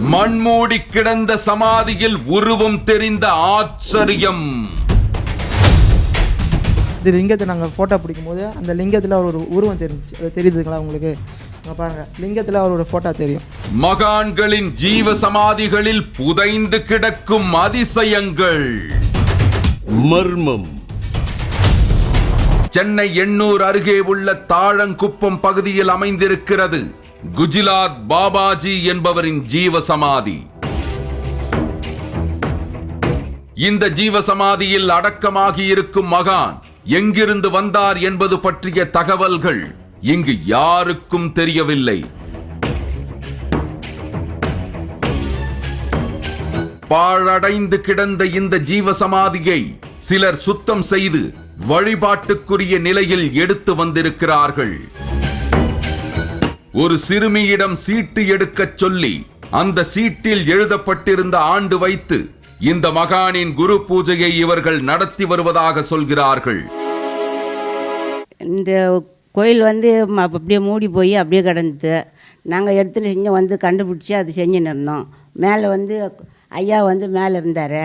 மண்மூடி கிடந்த சமாதியில் உருவம் தெரிந்த ஆச்சரியம். இது லிங்கத்தை நாங்கள் ஃபோட்டோ பிடிக்கும்போது அந்த லிங்கத்தில் அவர் ஒரு உருவம் தெரிஞ்சிச்சு. அது தெரியுதுங்களா உங்களுக்கு? பாருங்க. லிங்கத்தில் அவரோட ஃபோட்டோ தெரியும். மகான்களின் ஜீவ சமாதிகளில் புதைந்து கிடக்கும் அதிசயங்கள். மர்மம். சென்னை எண்ணூர் அருகே உள்ள தாழங்குப்பம் பகுதியில் அமைந்திருக்கிறது குஜிலாத் பாபாஜி என்பவரின் ஜீவசமாதி. இந்த ஜீவ சமாதியில் அடக்கமாகி இருக்கும் மகான் எங்கிருந்து வந்தார் என்பது பற்றிய தகவல்கள் இங்கு யாருக்கும் தெரியவில்லை. பாழடைந்து கிடந்த இந்த ஜீவ சமாதியை சிலர் சுத்தம் செய்து வழிபாட்டுக்குரிய நிலையில் எடுத்து வந்திருக்கிறார்கள். ஒரு சிறுமியிடம் சீட்டு எடுக்கச் சொல்லி அந்த சீட்டில் எழுதப்பட்டிருந்த ஆண்டு வைத்து இந்த மகானின் குரு பூஜையை இவர்கள் நடத்தி வருவதாக சொல்கிறார்கள். இந்த கோயில் வந்து அப்படியே மூடி போய் அப்படியே கிடந்தது. நாங்கள் எடுத்துட்டு செஞ்சு வந்து கண்டுபிடிச்சி அது செஞ்சுன்னு இருந்தோம். மேலே வந்து ஐயா வந்து மேலே இருந்தார்.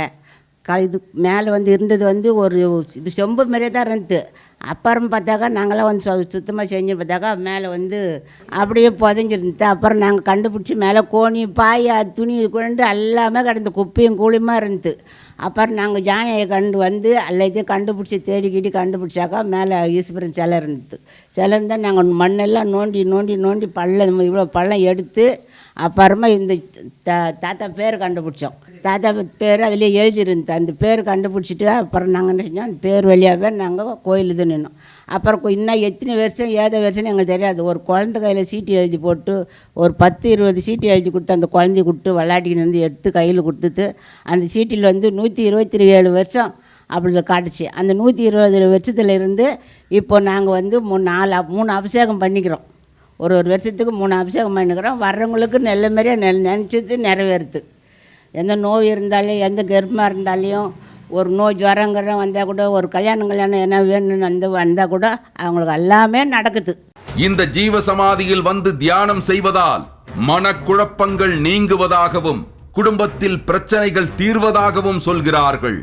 க இது மேலே வந்து இருந்தது வந்து ஒரு இது செம்பு மாதிரியே தான் இருந்தது. அப்புறம் பார்த்தாக்கா நாங்களாம் வந்து சு- சுத்தமாக செஞ்சு பார்த்தாக்கா மேலே வந்து அப்படியே புதஞ்சிருந்தது. அப்புறம் நாங்கள் கண்டுபிடிச்சி மேலே கோணி பாய் துணி கொண்டு எல்லாமே கிடந்து குப்பையும் கூலியுமாக இருந்தது. அப்புறம் நாங்கள் ஜானியை கண்டு வந்து எல்லாத்தையும் கண்டுபிடிச்சி தேடிக்கிட்டு கண்டுபிடிச்சாக்கா மேலே ஈஸ்வரன் சிலை இருந்தது. சிலை இருந்தால் நாங்கள் மண்ணெல்லாம் நோண்டி நோண்டி நோண்டி பள்ளம் இவ்வளோ பள்ளம் எடுத்து அப்புறமா இந்த தா தாத்தா பேர் கண்டுபிடிச்சோம். தாத்தா பேர் அதிலே எழுதிருந்து அந்த பேர் கண்டுபிடிச்சிட்டு அப்புறம் நாங்கள் என்ன செஞ்சோம்? அந்த பேர் வழியாகவே நாங்கள் கோயில் இது நின்னோம். அப்புறம் இன்னும் எத்தனை வருஷம் ஏத வருஷம்னு எங்களுக்கு தெரியாது. ஒரு குழந்தை கையில் சீட்டு எழுதி போட்டு ஒரு பத்து இருபது சீட்டு எழுதி கொடுத்து அந்த குழந்தைய கொடுத்து விளையாட்டின்னு வந்து எடுத்து கையில் கொடுத்துட்டு அந்த சீட்டில் வந்து நூற்றி இருபத்தி ஏழு வருஷம் அப்படி காட்டுச்சு. அந்த நூற்றி இருபது வருஷத்துல இருந்து இப்போ நாங்கள் வந்து மூணு நாலு அப்- மூணு அபிஷேகம் பண்ணிக்கிறோம். ஒரு ஒரு வருஷத்துக்கு மூணு அபிஷேகம் பண்ணிக்கிறோம். வர்றவங்களுக்கு நல்ல மாதிரியாக நெ நினச்சது நிறைவேறுது. எந்த நோய் இருந்தாலும் எந்த கர்ப்பமாக இருந்தாலையும் ஒரு நோய் ஜுரங்கிற வந்தால் கூட ஒரு கல்யாணம் கல்யாணம் என்ன வேணும்னு வந்து வந்தால் கூட அவங்களுக்கு எல்லாமே நடக்குது. இந்த ஜீவ சமாதியில் வந்து தியானம் செய்வதால் மனக்குழப்பங்கள் நீங்குவதாகவும் குடும்பத்தில் பிரச்சனைகள் தீர்வதாகவும் சொல்கிறார்கள்.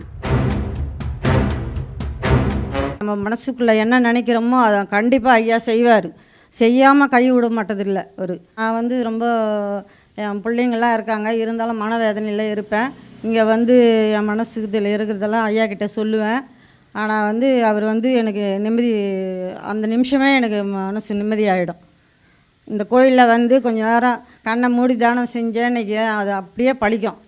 நம்ம மனசுக்குள்ளே என்ன நினைக்கிறோமோ அதை கண்டிப்பாக ஐயா செய்வார். செய்யாமல் கை விட மாட்டதில்ல அவர். நான் வந்து ரொம்ப என் பிள்ளைங்கள்லாம் இருக்காங்க. இருந்தாலும் மனவேதனையில் இருப்பேன். இங்கே வந்து என் மனசு இதில் இருக்கிறதெல்லாம் ஐயா கிட்டே சொல்லுவேன். ஆனால் வந்து அவர் வந்து எனக்கு நிம்மதி அந்த நிமிஷமே எனக்கு மனசு நிம்மதியாகிடும் இந்த கோயிலில் வந்து கொஞ்ச நேரம் கண்ணை மூடி தானம் செஞ்சேன். இன்னைக்கு அது அப்படியே பழிக்கும்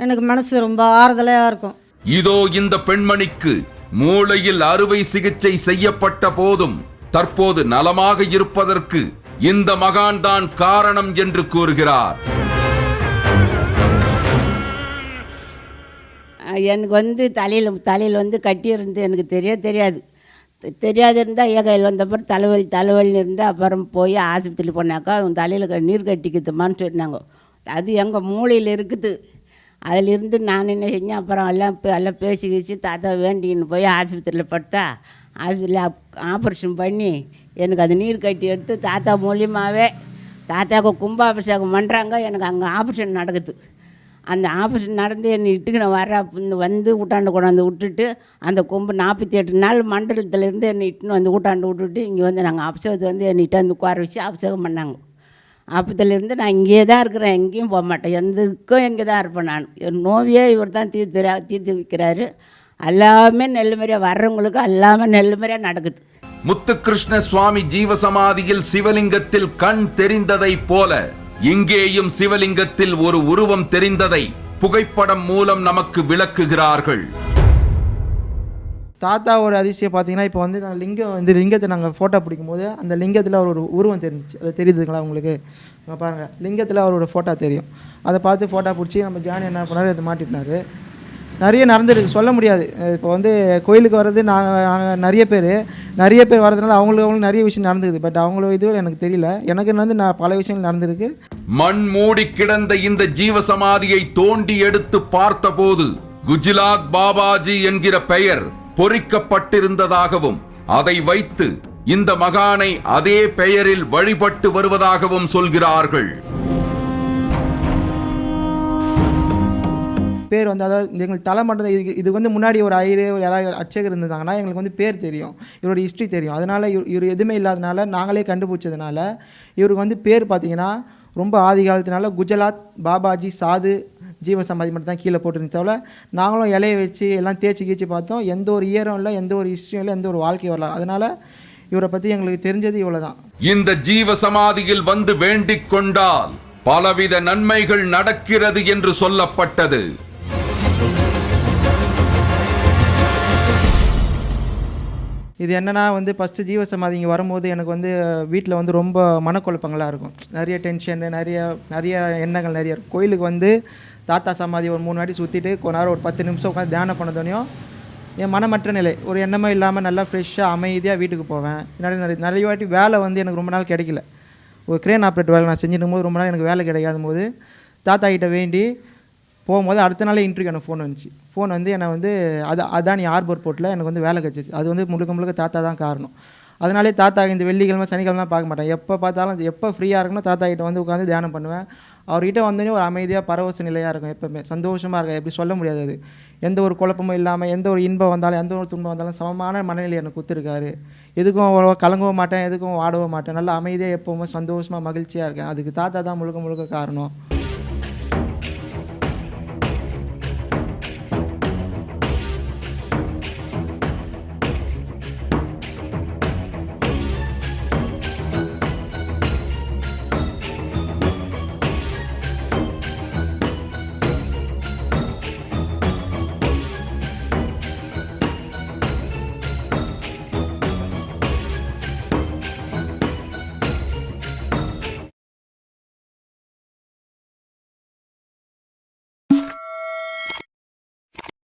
எனக்கு மனசு ரொம்ப ஆறுதலாக இருக்கும். இதோ இந்த பெண்மணிக்கு மூளையில் அறுவை சிகிச்சை செய்யப்பட்ட போதும் தற்போது நலமாக இருப்பதற்கு இந்த மகான் தான் காரணம் என்று கூறுகிறார். எனக்கு வந்து தலையில் தலையில் வந்து கட்டியிருந்து எனக்கு தெரிய தெரியாது. தெரியாது இருந்தால் ஏகையில் வந்தப்புறம் வந்தப்பறம் தலைவலி தலைவலின்னு இருந்தால் அப்புறம் போய் ஆஸ்பத்திரியில் போனாக்கா உன் தலையில் நீர் கட்டிக்குதுமான்னு சொன்னாங்க. அது எங்கள் மூளையில் இருக்குது. அதிலிருந்து நான் என்ன செஞ்சேன் அப்புறம் எல்லாம் எல்லாம் பேசி வச்சு தாத்தா வேண்டின்னு போய் ஆஸ்பத்திரியில் படுத்தா ஆஸ்பத்திரியில் ஆப்ரேஷன் பண்ணி எனக்கு அது நீர் கட்டி எடுத்து தாத்தா மூலியமாகவே தாத்தாவுக்கு கும்பாபிஷேகம் பண்ணுறாங்க எனக்கு அங்கே ஆப்ரேஷன் நடக்குது. அந்த ஆப்ரேஷன் நடந்து என்னை இட்டுக்கின வர இந்த வந்து ஊட்டாண்டு கொண்டாந்து விட்டுட்டு அந்த கொம்பு நாற்பத்தி எட்டு நாள் மண்டலத்திலேருந்து என்னை இட்டுன்னு வந்து ஊட்டாண்டு விட்டுட்டு இங்கே வந்து நாங்கள் அபிஷேகத்தை வந்து என்னை இட்டாந்து உட்கார வச்சு அபிஷேகம் பண்ணாங்க. அப்பத்துலேருந்து நான் இங்கேயே தான் இருக்கிறேன். எங்கேயும் போக மாட்டேன். எந்தக்கும் இங்கே தான் இருப்பேன் நான். என் நோவியே இவர் தான் தீர்த்து தீர்த்து வைக்கிறாரு. எல்லாமே நெல்லுமரியாக வர்றவங்களுக்கு எல்லாமே நெல்லுமரியாக நடக்குது. முத்துகிருஷ்ண சுவாமி ஜீவசமாதியில் சிவலிங்கத்தில் கண் தெரிந்ததைப் போல இங்கேயும் சிவலிங்கத்தில் ஒரு உருவம் தெரிந்ததை புகைப்படம் மூலம் நமக்கு விளக்குகிறார்கள். தாத்தாவோட அதிசயம் பார்த்தீங்கன்னா இப்போ வந்து லிங்கம் வந்து லிங்கத்தை நாங்கள் ஃபோட்டோ பிடிக்கும்போது அந்த லிங்கத்தில் அவர் ஒரு உருவம் தெரிஞ்சிச்சு. அது தெரியுதுங்களா உங்களுக்கு? பாருங்கள் லிங்கத்தில் அவரோட ஃபோட்டோ தெரியும். அதை பார்த்து ஃபோட்டோ பிடிச்சி நம்ம ஜானி என்ன பண்ணாரு அதை மாட்டினாரு நிறைய நடந்துருக்கு. சொல்ல முடியாது. இப்போ வந்து கோயிலுக்கு வர்றது நாங்கள் நிறைய பேர். நிறைய பேர் வர்றதுனால அவங்களுக்கு அவங்களுக்கு நிறைய விஷயம் நடந்துக்குது பட் அவங்களோட இதுவரை எனக்கு தெரியல. எனக்கு வந்து நான் பல விஷயங்கள் நடந்திருக்கு. மண் மூடி கிடந்த இந்த ஜீவசமாதியை தோண்டி எடுத்து பார்த்தபோது குஜிலாத் பாபாஜி என்கிற பெயர் பொறிக்கப்பட்டிருந்ததாகவும் அதை வைத்து இந்த மகானை அதே பெயரில் வழிபட்டு வருவதாகவும் சொல்கிறார்கள். பேர் வந்து அதாவது எங்களுக்கு தலை மட்டும் இது இது வந்து முன்னாடி ஒரு ஐயர் ஒரு யாராவது அர்ச்சகர் இருந்தாங்கன்னா எங்களுக்கு வந்து பேர் தெரியும். இவரோட ஹிஸ்ட்ரி தெரியும். அதனால் இவர் இவர் எதுவுமே இல்லாதனால நாங்களே கண்டுபிடிச்சதுனால இவருக்கு வந்து பேர் பார்த்தீங்கன்னா ரொம்ப ஆதி காலத்தினால குஜராத் பாபாஜி சாது ஜீவ சமாதி மட்டும் தான் கீழே போட்டுருந்துச்சு தவிர நாங்களும் இலையை வச்சு எல்லாம் தேய்ச்சி கீச்சு பார்த்தோம். எந்த ஒரு இயரும் இல்லை எந்த ஒரு ஹிஸ்ட்ரியும் இல்லை எந்த ஒரு வாழ்க்கை வரலாறு. அதனால் இவரை பற்றி எங்களுக்கு தெரிஞ்சது இவ்வளோ தான் இந்த ஜீவ சமாதியில் வந்து வேண்டிக் கொண்டால் பலவித நன்மைகள் நடக்கிறது என்று சொல்லப்பட்டது. இது என்னென்னா வந்து ஃபஸ்ட்டு ஜீவசமாதி இங்கே வரும்போது எனக்கு வந்து வீட்டில் வந்து ரொம்ப மனக்குழப்பங்களாக இருக்கும். நிறைய டென்ஷன் நிறைய நிறைய எண்ணங்கள் நிறைய இருக்கும். கோயிலுக்கு வந்து தாத்தா சமாதி ஒரு மூணு வாட்டி சுற்றிட்டு கொஞ்ச நேரம் ஒரு பத்து நிமிஷம் உட்காந்து தியானம் பண்ணதோனையும் என் மனமற்ற நிலை ஒரு எண்ணமே இல்லாமல் நல்லா ஃப்ரெஷ்ஷாக அமைதியாக வீட்டுக்கு போவேன். நிறைய நிறைய நிறைய வாட்டி வேலை வந்து எனக்கு ரொம்ப நாள் கிடைக்கல. ஒரு கிரேன் ஆப்ரேட் வேலை நான் செஞ்சிருக்கும் போது ரொம்ப நாள் எனக்கு வேலை கிடைக்காத போது தாத்தா கிட்ட வேண்டி போகும்போது அடுத்த நாளே இன்டர்வியூ எனக்கு ஃபோன் வந்துச்சு. ஃபோன் வந்து என்னை வந்து அது அதானி ஆர்பர் போர்ட்டில் எனக்கு வந்து வேலை கிடச்சிச்சு. அது வந்து முழுக்க முழுக்க தாத்தா தான் காரணம். அதனாலே தாத்தா இந்த வெள்ளிக்கிழமை சனிக்கிழமை பார்க்க மாட்டேன். எப்போ பார்த்தாலும் எப்போ ஃப்ரீயாக இருக்கணும் தாத்தா கிட்ட வந்து உட்காந்து தியானம் பண்ணுவேன். அவர்கிட்ட வந்தோடனே ஒரு அமைதியாக பரவச நிலையாக இருக்கும் எப்பவுமே. சந்தோஷமாக இருக்கும் எப்படி சொல்ல முடியாது அது. எந்த ஒரு குழப்பமும் இல்லாமல் எந்த ஒரு இன்பம் வந்தாலும் எந்த ஒரு துன்பம் வந்தாலும் சமமான மனநிலை எனக்கு கொடுத்துருக்காரு. எதுக்கும் அவ்வளோ கலங்கவும் மாட்டேன் எதுக்கும் ஆடவும் மாட்டேன். நல்லா அமைதியாக எப்போவுமே சந்தோஷமாக மகிழ்ச்சியாக இருக்கேன். அதுக்கு தாத்தா தான் முழுக்க முழுக்க காரணம்.